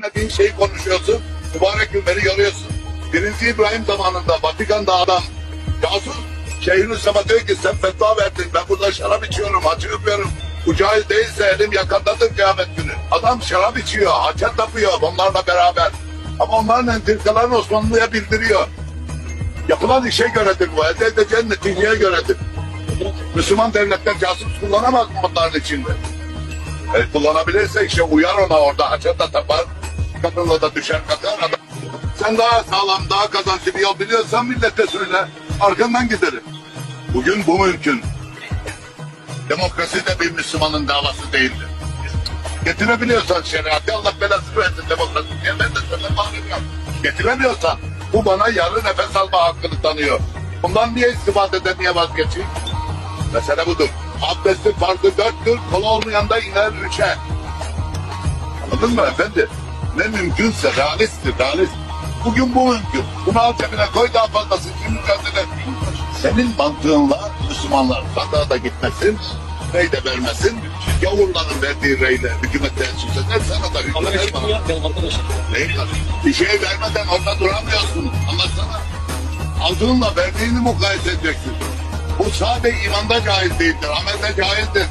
bilmediğin şeyi konuşuyorsun. Mübarek gün beni yoruyorsun. Birinci İbrahim zamanında Vatikan'da adam casus Şeyhülislam'a diyor ki sen fetva verdin ben burada şarap içiyorum hacı yapıyorum. Bu caiz değilse elim yakandadır kıyamet günü. Adam şarap içiyor, haçet yapıyor onlarla beraber. Ama onların entrikalarını Osmanlı'ya bildiriyor. Yapılan işe göredir bu. Elde edeceğin neticeye göredir. Müslüman devletler casus kullanamaz mı onların içinde? E, kullanabilirse işte uyar ona orada haçet da tapar. Kadınla da düşer katar adam. Sen daha sağlam, daha kazançlı yol biliyorsan millete söyle. Arkandan giderim. Bugün bu mümkün. Demokrasi de bir Müslümanın davası değildir. Getirebiliyorsan şeriatı Allah belasını versin demokrasi diye ben de bağırıyorum. Getiremiyorsan bu bana yarı nefes alma hakkını tanıyor. Bundan niye istifadeden niye vazgeçeyim? Mesele budur. Abdestin farkı dörttür, kolu olmayan da iner üçe. Anladın mı efendi? Ne mümkünse realisttir, realist. Bugün bu mümkün. Bunu al cebine koy daha fazlası. Mücadele Senin mantığınla Müslümanlar sandığa da gitmesin, rey de vermesin. Gavurların verdiği reyle hükümete sus eder, sana da. Neyi var? Bir şey vermeden orada duramıyorsun. Anlatsana. Aldığınla verdiğini mukayese edeceksin. Bu sade imanda caiz değildir, amelde caizdir.